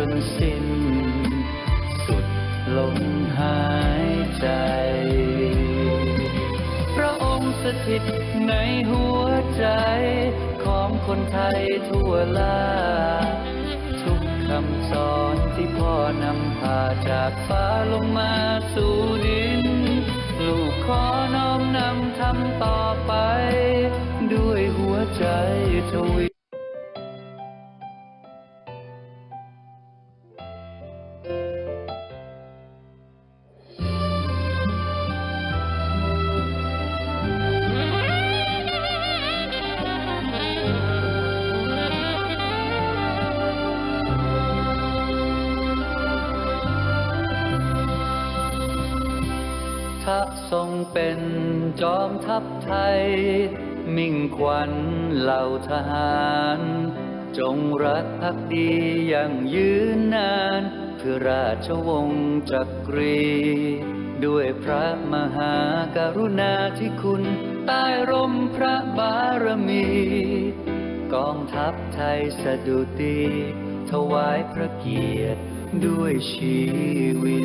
จนสิ้นสุดลมหายใจ พระองค์สถิตในหัวใจ ของคนไทยทั่วลา ทุกคำสอนที่พ่อนำพาจากฟ้าลงมาสู่ดิน ลูกขอน้อมนำทำต่อไป ด้วยหัวใจทว ทรงเป็นจอมทัพไทย มิ่งขวัญเหล่าทหาร จงรักภักดีอย่างยืนนานเพื่อราชวงศ์จักรี ด้วยพระมหากรุณาธิคุณใต้ร่มพระบารมี กองทัพไทยสะดุดี ถวายพระเกียรติด้วยชีวิต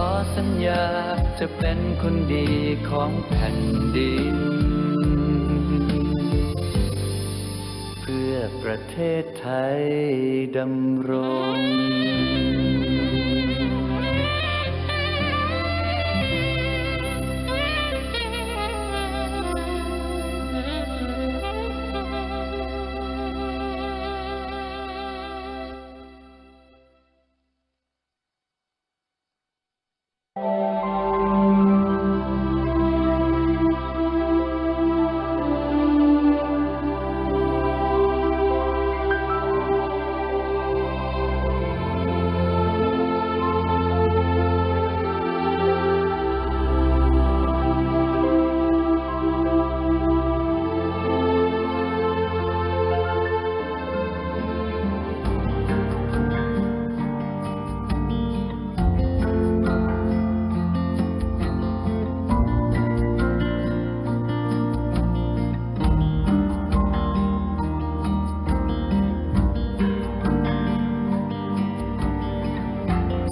อสัญญาจะเป็นคนดีของแผ่นดิน เพื่อประเทศไทยดำรง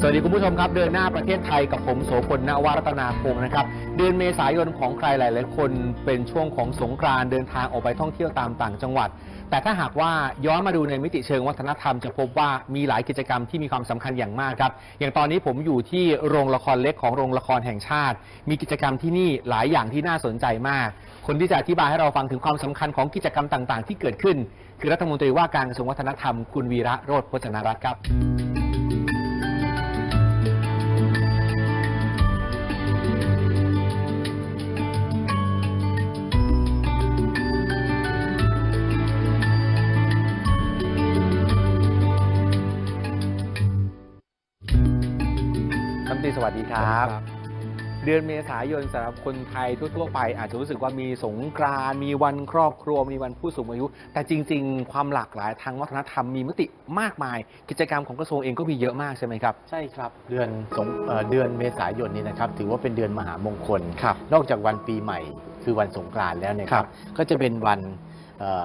สวัสดีคุณผู้ชมครับเดินหน้าประเทศไทยกับผมโสพลนวรัตนาพงศ์นะครับเดือนเมษายนของใครหลาย ๆ คนเป็นช่วงของสงกรานต์เดินทางออกไปท่องเที่ยวตามต่างจังหวัด แต่ถ้าหากว่าย้อนมาดูในมิติเชิงวัฒนธรรมจะพบว่ามีหลายกิจกรรมที่มีความสำคัญอย่างมากครับอย่างตอนนี้ผมอยู่ที่โรงละครเล็กของโรงละครแห่งชาติ มีกิจกรรมที่นี่หลายอย่างที่น่าสนใจมาก คนที่จะอธิบายให้เราฟังถึงความสำคัญของกิจกรรมต่าง ๆ ที่เกิดขึ้น คือรัฐมนตรีว่าการกระทรวงวัฒนธรรมคุณวีระโรธพจนรัตน์ครับ วัสดีครับ เดือนเมษายนสำหรับคนไทยทั่ว ๆ ไป อาจจะรู้สึกว่ามีสงกรานต์มีวันครอบครัวมีวันผู้สูงอายุ แต่จริง ๆ ความหลากหลายทางวัฒนธรรมมีมติมากมาย กิจกรรมของกระทรวงเองก็มีเยอะมากใช่ไหมครับ ใช่ครับ เดือนสงเอ่อเดือนเมษายนนี้นะครับ ถือว่าเป็นเดือนมหามงคล ครับ นอกจากวันปีใหม่ คือวันสงกรานต์แล้วเนี่ยคครัรับบก็จะเป็นวันเอ่อ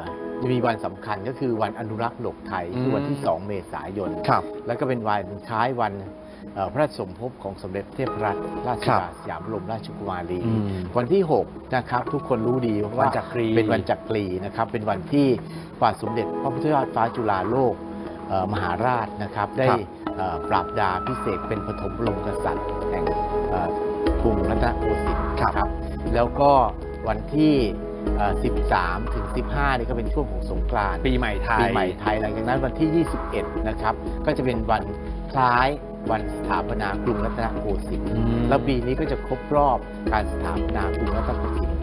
มีวันสำคัญก็คือวันอนุรักษ์หลกไทยคือวันที่ อืม 2 เมษายน ครับ แล้วก็เป็นวันคล้ายวันเอ่อ พระราชสมภพของสมเด็จเทพรัตนราชครัสุบดาสยามบรมราชกุมารีอืมวันที่ 6 นะครับ ทุกคนรู้ดีวัว่านจักรีเป็นวันจักรีนะครับ เป็นวันที่พระบาทสมเด็จพระพุทธยอดฟ้าจุฬาโลกเอ่อมหาราชนะครับ ได้ครับเอ่อปราบดาพิเศษกเป็นปฐมบรมกษัตริย์แห่งเอ่อกรุงรัตนโกสินทร์นะครับ แล้วก็วันที่เอ่อ13 ถึง 15 นี่ก็เป็นช่วงของสงกรานต์ปีใหม่ไทยปีใหม่ไทยหลังจากนั้นวันที่ 21 นะครับ ก็จะเป็นวันคล้าย วันสถาปนากรุงรัตนโกสินทร์อืมแล้วปีนี้ก็จะครบรอบการสถาปนากรุงรัตนโกสินทร์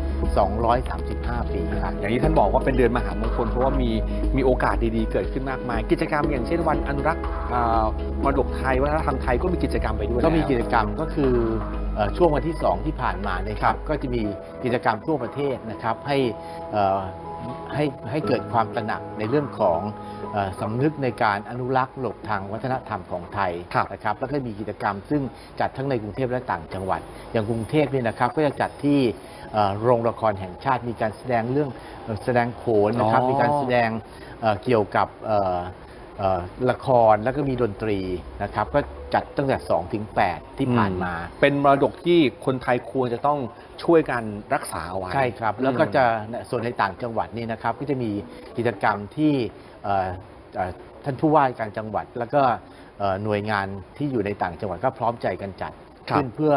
235 ปีครับอย่างที่ท่านบอกว่าเป็นเดือนมหามงคลเพราะว่ามีมีโอกาสดีๆ เกิดขึ้นมากมาย กิจกรรมอย่างเช่นวันอนุรักษ์อ่ามรดกไทยวัฒนธรรมไทยก็มีกิจกรรมไปด้วย ก็มีกิแล้วจกรรมก็คือเอ่อช่วงวันที่ 2 ที่ผ่านมาเนี่ยครับก็จะมีกิจกรรมทั่วประเทศนะครับให้เอ่อ ให้ให้เกิดความตระหนักในเรื่องของเอ่อสำนึกในการอนุรักษ์หลบทางวัฒนธรรมของไทยครับนะครับแล้วก็มีกิจกรรมซึ่งจัดทั้งในกรุงเทพและต่างจังหวัด อย่างกรุงเทพเนี่ยนะครับก็จะจัดที่เอ่อโรงละครแห่งชาติมีการแสดงเรื่องเอ่อแสดงโขนนะครับอ๋อมีการแสดงเอ่อเกี่ยวกับเอ่อเอ่อ ละครแล้วก็มีดนตรีนะครับ ก็จัดตั้งแต่2ถึง8ที่ผ่านมา เป็นมรดกที่คนไทยควรจะต้องช่วยกันรักษาเอาไว้ใช่ครับ แล้วก็จะส่วนในต่างจังหวัดนี่นะครับ ก็จะมีกิจกรรมที่เอ่อเอ่อท่านผู้ว่าการจังหวัด แล้วก็เอ่อหน่วยงานที่อยู่ในต่างจังหวัดก็พร้อมใจกันจัดครับขึ้นเพื่อ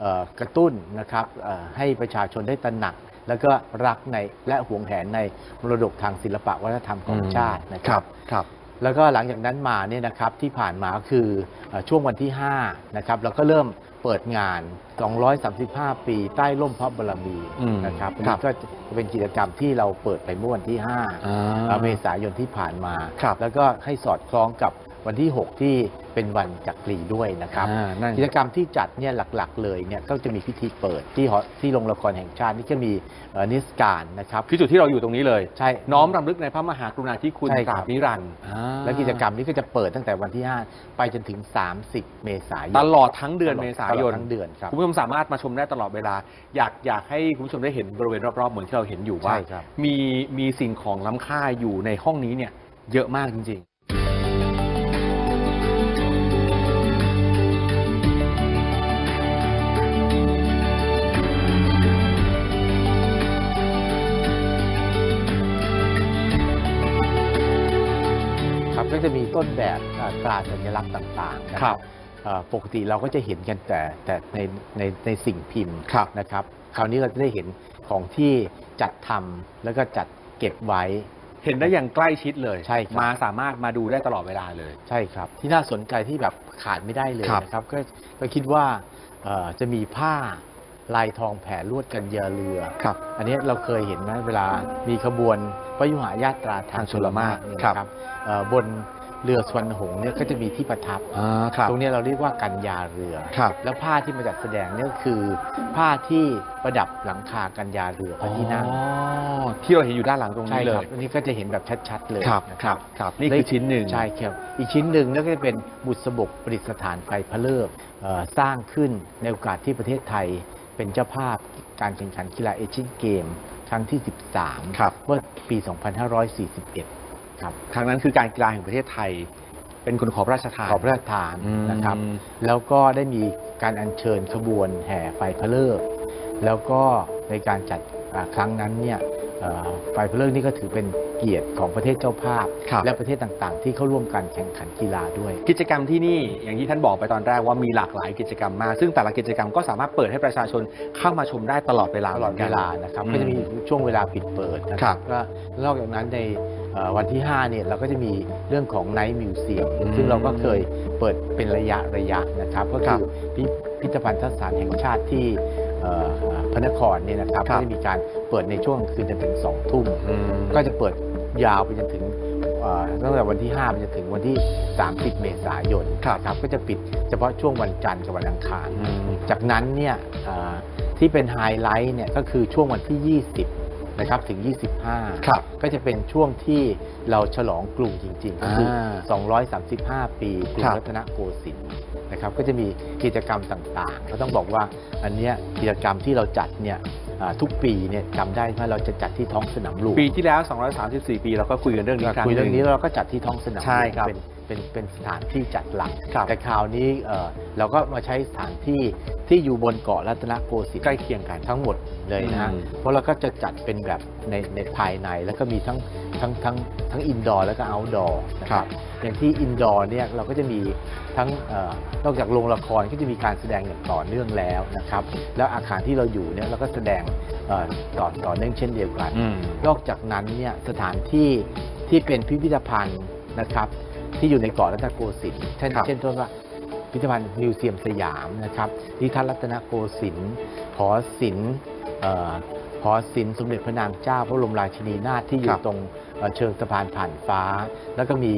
เอ่อกระตุ้นนะครับเอ่อให้ประชาชนได้ตระหนัก แล้วก็รักในและหวงแหนในมรดกทางศิลปะวัฒนธรรมของชาตินะครับครับ แล้วก็หลังจากนั้นมาเนี่ยนะครับที่ผ่านมาก็คือเอ่อช่วงวันที่5นะครับเราก็เริ่มเปิดงาน 235 ปี ใต้ร่มพระบารมีอืมนะครับอันครันี้บก็จะเป็นกิจกรรมที่เราเปิดไปเมื่อวันที่อ่า5เมษายนที่ผ่านมาครับแล้วก็ให้สอดคล้องกับ วันที่ 6 ที่เป็นวันจักรีด้วยนะครับอ่านั่น กิจกรรมที่จัดเนี่ยหลักๆ เลยเนี่ยก็จะมีพิธีเปิดที่หอที่โรงละครแห่งชาตินี่จะมีเอ่อนิทรรศการนะครับ คือจุดที่เราอยู่ตรงนี้เลย ใช่น้อมรำลึกในพระมหากรุณาธิคุณใช่ตครัราบบนิรันดร์อ่าและกิจกรรมนี้ก็จะเปิดตั้งแต่วันที่ 5 ไปจนถึง 30 เมษายน ตลอดทั้งเดือนเมษายนตลอดทั้งเดือนครับคุณผู้ชมสามารถมาชมได้ตลอดเวลา อยากอยากให้คุณผู้ชมได้เห็นบริเวณรอบๆเหมือนที่เราเห็นอยู่ว่า ใช่ครับ มีมีสิ่งของล้ำค่าอยู่ในห้องนี้เนี่ยเยอะมากจริงค ก็จะมีต้นแบบอ่าตราสัญลักษณ์ต่างๆนะครับอ่าปกติเราก็จะเห็นกันแต่แต่ในในในสิ่งพิมพ์ครับนะครับ คราวนี้เราจะได้เห็นของที่จัดทำแล้วก็จัดเก็บไว้ๆเห็นได้อย่างใกล้ชิดเลยใช่ครับมาสามารถมาดูได้ตลอดเวลาเลยใช่ครับ ที่น่าสนใจที่แบบขาดไม่ได้เลยครับนะครับ ก็ก็คิดว่าเอ่อจะมีผ้า ลายทองแผ่ลวดกันยาเรือครับ อันนี้เราเคยเห็นไหมเวลามีขบวนพยุหายาตราทางชลมารเนี่ยครับนะครับเอ่อบนเรือสวรรณหงส์เนี่ยก็จะมีที่ประทับอ่าครับตรงเนี้ยเราเรียกว่ากันยาเรือครับแล้วผ้าที่มาจัดแสดงเนี่ยก็คือผ้าที่ประดับหลังคากันยาเรือพระที่นั่งอ๋อที่เราเห็นอยู่ด้านหลังตรงใช่นี้เลครับยอันนี้ก็จะเห็นแบบชัดๆเลยครับนะครับครับนี่คือชิ้นหนึ่งใช่ครับอีกชิ้นหนึ่งนั่นก็จะเป็นบุษบกประดิษฐานไฟพระเลิกษ์เอ่อสร้างขึ้นในโอกาสที่ประเทศไทย เป็นเจ้าภาพการแข่งขันกีฬาเอเชียนเกม ครั้งที่ 13 ครับ เมื่อปี 2541 ครับ ครั้งนั้นคือการกีฬาแห่งประเทศไทย เป็นคนขอพระราชทานขอพระราชทานอืมนะครับ แล้วก็ได้มีการอัญเชิญขบวนแห่ไฟพระเลิกษ์แล้วก็ในการจัดอ่าครั้งนั้นเนี่ย เอ่อไฟพระเลิกษ์นี่ก็ถือเป็นเกียรติของประเทศเจ้าภาพครับและประเทศต่างๆ ที่เข้าร่วมการแข่งขันกีฬาด้วย กิจกรรมที่นี่อย่างที่ท่านบอกไปตอนแรกว่ามีหลากหลายกิจกรรมมาก ซึ่งแต่ละกิจกรรมก็สามารถเปิดให้ประชาชนเข้ามาชมได้ตลอดเวลาตลอดหมืนเวกันลานะครับอืมก็จะมีช่วงเวลาปิดเปิดนะคครัรับบก็นอกจากนั้นในเอ่อวันที่5เนี่ยเราก็จะมีเรื่องของ Night Museum อืมซึ่งเราก็เคยเปิดเป็นระยะระยะนะครับ ก็ครัคืบอพิพิพิธภัณฑสถานแห่งชาติที่เอ่อพ ระนครเนี่ยนะครับครัก็บจะมีการเปิดในช่วงคืนจนถึง2ทุ่มอืมก็จะเปิดยาวไปจนถึงเอ่อตั้งแต่วันที่5ไปจนถึงวันที่ 30 เมษายนครับนะครับก็จะปิดเฉพาะช่วงวันจันทร์กับวันอังคารอืมจากนั้นเนี่ยเอ่อที่เป็นไฮไลท์เนี่ยก็คือช่วงวันที่ 20 นะครับถึง 25 ครับก็จะเป็นช่วงที่เราฉลองกรุงจริงๆก็คืออ่า235 ปีกรุครังบรัตนโกสินทร์นะครับก็จะมีกิจกรรมต่างๆ ก็ต้องบอกว่าอันเนี้ยกิจกรรมที่เราจัดเนี่ยอ่าทุกปีเนี่ยจำได้ว่าเราจะจัดที่ท้องสนามหลวงปีที่แล้ว 234 ปีเราก็คุยกันเรื่องนี้ครั้งคุยเรื่องหนี้แล้วเราก็จัดที่ท้องสนามใช่ครับ เป็นเป็นเป็นสถานที่จัดหลักครับแต่คราวนี้เอ่อเราก็มาใช้สถานที่ ที่อยู่บนเกาะรัตนโกสินทร์ใกล้เคียงกันทั้งหมดเลยนะฮะอืม เพราะเราก็จะจัดเป็นแบบในในภายในแล้วก็มีทั้งทั้งทั้งทั้งอินดอร์แล้วก็เอาท์ดอร์นะคครัรับบอย่างที่อินดอร์เนี่ยเราก็จะมีทั้งเออนอกจากโรงละครก็จะมีการแสดงอย่างต่อเนื่องแล้วนะครับแล้วอาคารที่เราอยู่เนี่ยเราก็แสดงเอ่อต่อต่อเนื่องเช่นเดียวกัน อืม นอกจากนั้นเนี่ยสถานที่ที่เป็นพิพิธภัณฑ์นะครับ ที่อยู่ในเกาะรัตนโกสินทร์เช่นครับ เช่นต้นว่า พิพิธภัณฑ์มิวเซียมสยามนะครับนิทรรศรัตนโกสินทร์หอศิลป์เอ่อหอศิลป์สมเด็จพระนางเจ้าพระบรมราชินีนาถที่อคยู่รับ ตรงเอ่อเชิงสะพานผ่านฟ้า แล้วก็มี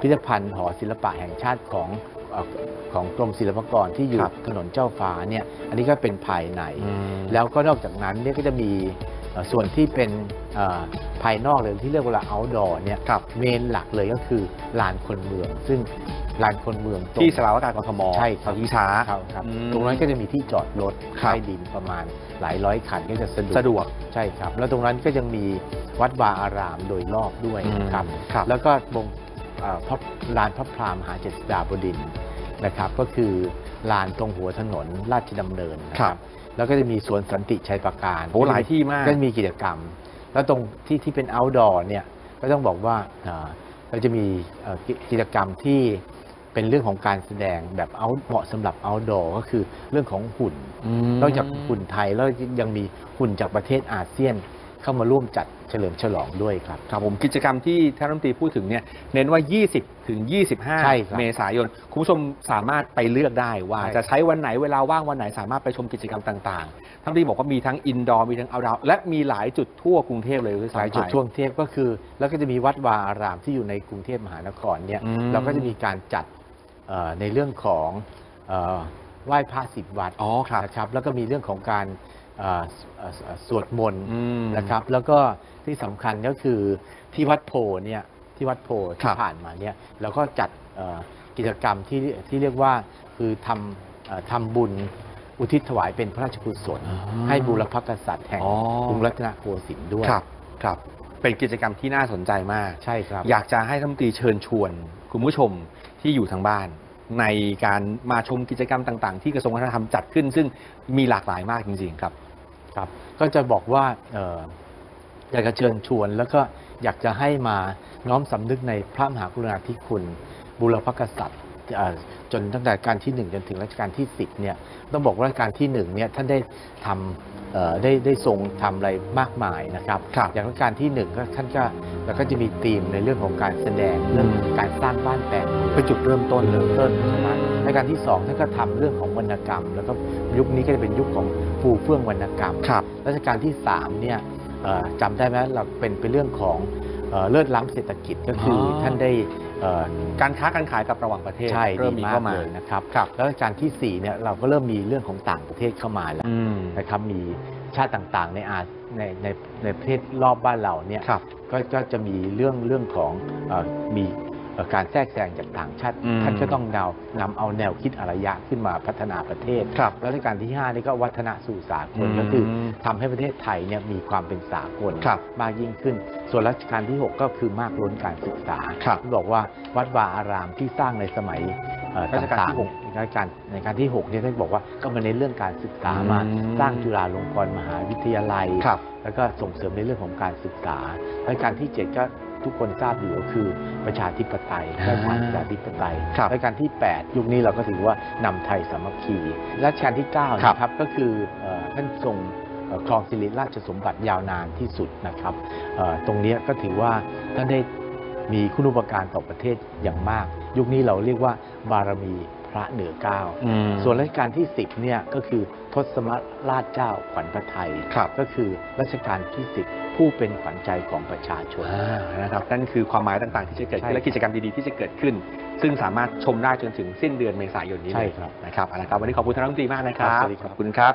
พิพิธภัณฑ์หอศิลปะแห่งชาติของเอ่อของกรมศิลปากรที่อยู่ครับถนนเจ้าฟ้าเนี่ยอันนี้ก็เป็นภายใน อืม แล้วก็นอกจากนั้นเนี่ยก็จะมีเอ่อ ส่วนที่เป็นเอ่อภายนอกเลยที่เรียกว่า outdoor เนี่ยครับเมนหลักเลยก็คือลานคนเมือง ซึ่งลานคนเมืองตรงที่สภาวการกทมใช่ครับเสาชิงช้าครับครับอืมตรงนั้นก็จะมีที่จอดรถครับใต้ดินประมาณหลายร้อยคันก็จะสะดวกสะดวกใช่ครับ แล้วตรงนั้นก็ยังมีวัดวาอารามโดยรอบด้วยนะครับอืมครับแล้วก็บงเอ่อพระลานพระพรามหาเจษฎาบดินทร์นะครับ ก็คือลานตรงหัวถนนราชดำเนินนะคครัรับบ แล้วก็จะมีสวนสันติชัยประการโอ้หลายที่มากก็มีกิจกรรม แล้วตรงที่ที่เป็น outdoor เนี่ยก็ต้องบอกว่าเอ่อเราจะมีเอ่อกิกิจกรรมที่เป็นเรื่องของการแสดงแบบ out เหมาะสำหรับ outdoor ก็คือเรื่องของหุ่นนอกจากหุ่นไทยแล้วยังมีหุ่นจากประเทศอาเซียน เข้ามาร่วมจัดเฉลิมฉลองด้วยครับ ครับผมกิจกรรมที่ท่านรัฐมนตรีพูดถึงเนี่ยเน้นว่า 20 ถึง ใช่ครับ25 เมษายน คุณผู้ชมสามารถไปเลือกได้ว่าใช่ จะใช้วันไหนเวลาว่างวันไหนสามารถไปชมกิจกรรมต่างๆท่านรัฐมนตรีบอกว่ามีทั้งอินดอร์มีทั้งเอาดาวและมีหลายจุดทั่วกรุงเทพเลยด้วยหลายซ้ำจุดไปช่วงเทพก็คือ แล้วก็จะมีวัดวาอารามที่อยู่ในกรุงเทพมหานครเนี่ยอืม เราก็จะมีการจัดเอ่อในเรื่องของเอ่อไหว้พระสิบวัดอ๋อครับ นะครับแล้วก็มีเรื่องของการเอ่อ สเอ่อเอ่อสวดมนต์อืมนะครับ แล้วก็ที่สำคัญก็คือที่วัดโพเนี่ยที่วัดโพครัที่บผ่านมาเนี่ยเราก็จัดเอ่อกิจกรรมที่ที่เรียกว่าคือทำเอ่อทำบุญอุทิศถวายเป็นพระราชกุศลอ๋อให้บูรพกษัตริย์แห่งอ๋อ กรุงรัตนโกสินทร์ด้วย ครับครับเป็นกิจกรรมที่น่าสนใจมาก ใช่ครับ อยากจะให้ท่านรัฐมนตรีเชิญชวน คุณผู้ชมที่อยู่ทางบ้าน ในการมาชมกิจกรรมต่างๆ ที่กระทรวงวัฒนธรรมจัดขึ้น ซึ่งมีหลากหลายมากจริงๆครับ ครับก็จะบอกว่าออยากจะเชิญชวน แล้วก็อยากจะให้มาน้อมสำนึกในพระมหากรุณาธิคุณบุรพกษัตริย์ จนตั้งแต่การที่ 1 จนถึงรัชกาลที่ 10เนี่ยต้องบอกว่ารัชกาลที่1เนี่ยท่านได้ทำเอ่อได้ได้ทรงทำอะไรมากมายนะครับครับ อย่างรัชกาลที่1ก็ท่านก็แล้วก็จะมีธีมในเรื่องของการแสดงเรื่องการสร้างบ้านแปลงเมืองเป็นจุดเริ่มต้นเลยเริ่มต้นใช่ไหมในการที่สองท่านก็ทำเรื่องของวรรณกรรม แล้วก็ยุคนี้ก็จะเป็นยุคของฟูเฟื่องวรรณกรรมครับรัชกาลที่3เนี่ยเอ่อจำได้ไหมเราเป็นเป็นเรื่องของเอ่อเลิศล้ำเศรษฐกิจก็คือออท่านได้เอ่อ การค้าการขายกับระหว่างประเทศใช่เริ่มมีเข้ามาเลยนะครับครับแล้วรัชกาลที่4เนี่ยเราก็เริ่มมีเรื่องของต่างประเทศเข้ามาแล้วอืมนะครับมีชาติต่างๆ ในอาในในในประเทศรอบบ้านเราเนี่ยครับก็ก็จะมีเรื่องเรื่องของเออมีเอ่อ การแทรกแซงจากต่างชาติอืมท่านก็ต้องเดานำเอาแนวคิดอารยะขึ้นมาพัฒนาประเทศครับแล้วในการที่ 5 นี่ก็วัฒนสู่สากลอืมก็คือทำให้ประเทศไทยเนี่ยมีความเป็นสากลครับมากยิ่งขึ้น ส่วนรัชกาลที่ 6 ก็คือมากล้นการศึกษาครับที่บอกว่าวัดวาอารามที่สร้างในสมัยเอ่อรัชกาลที่ต่างๆหกในรัชกาลในการที่6เนี่ยท่านบอกว่าก็มาในนเรื่องการศึกษามาอืมสร้างจุฬาลงกรณ์มหาวิทยาลัยครับแล้วก็ส่งเสริมในเรื่องของการศึกษารัชกาลที่ 7 ก็ ทุกคนทราบอยู่ก็คือประชาธิปไตยอ่าได้ผ่านประชาธิปไตยครับรัชกาลที่ 8 ยุคนี้เราก็ถือว่านำไทยสามัคคีรัชกาลที่9ครับนะครับก็คือเอ่อท่านทรงเอ่อครองสิริราชสมบัติยาวนานที่สุดนะครับเอ่อตรงเนี้ยก็ถือว่าท่านได้มีคุณูปการต่อประเทศอย่างมาก ยุคนี้เราเรียกว่าบารมีพระเหนือเกล้าอืมส่วนรัชกาลที่ 10เนี่ยก็คือทศมราชเจ้าขวัญพระไทยครับก็คือรัชกาลที่ 10 ผู้เป็นขวัญใจของประชาชนอ่านะครับนั่นคือความหมายต่างๆ ที่จะเกิดขึ้นใช่และกิจกรรมดีๆที่จะเกิดขึ้น ซึ่งสามารถชมได้จนถึงสิ้นเดือนเมษายนนี้ใช่เลยครับนะครับเอาละครับวันนี้ขอบคุณท่านรัฐมนตรีมากนะครับครับสวัสดีครับขอบคุณครับ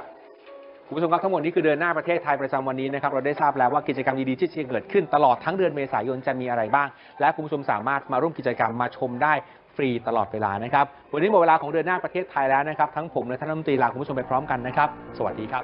คุณผู้ชมครับทั้งหมดนี้คือเดินหน้าประเทศไทยประจำวันนี้นะครับเราได้ทราบแล้วว่ากิจกรรมดีๆที่จะเกิดขึ้นตลอดทั้งเดือนเมษายนจะมีอะไรบ้าง และคุณผู้ชมสามารถมาร่วมกิจกรรมมาชมได้ฟรีตลอดเวลานะครับวันนี้หมดเวลาของเดินหน้าประเทศไทยแล้วนะครับทั้งผมและท่านรัฐมนตรีลาคุณผู้ชมไปพร้อมกันนะครับ สวัสดีครับ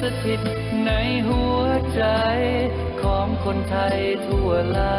สถิตในหัวใจของคนไทยทั่วลา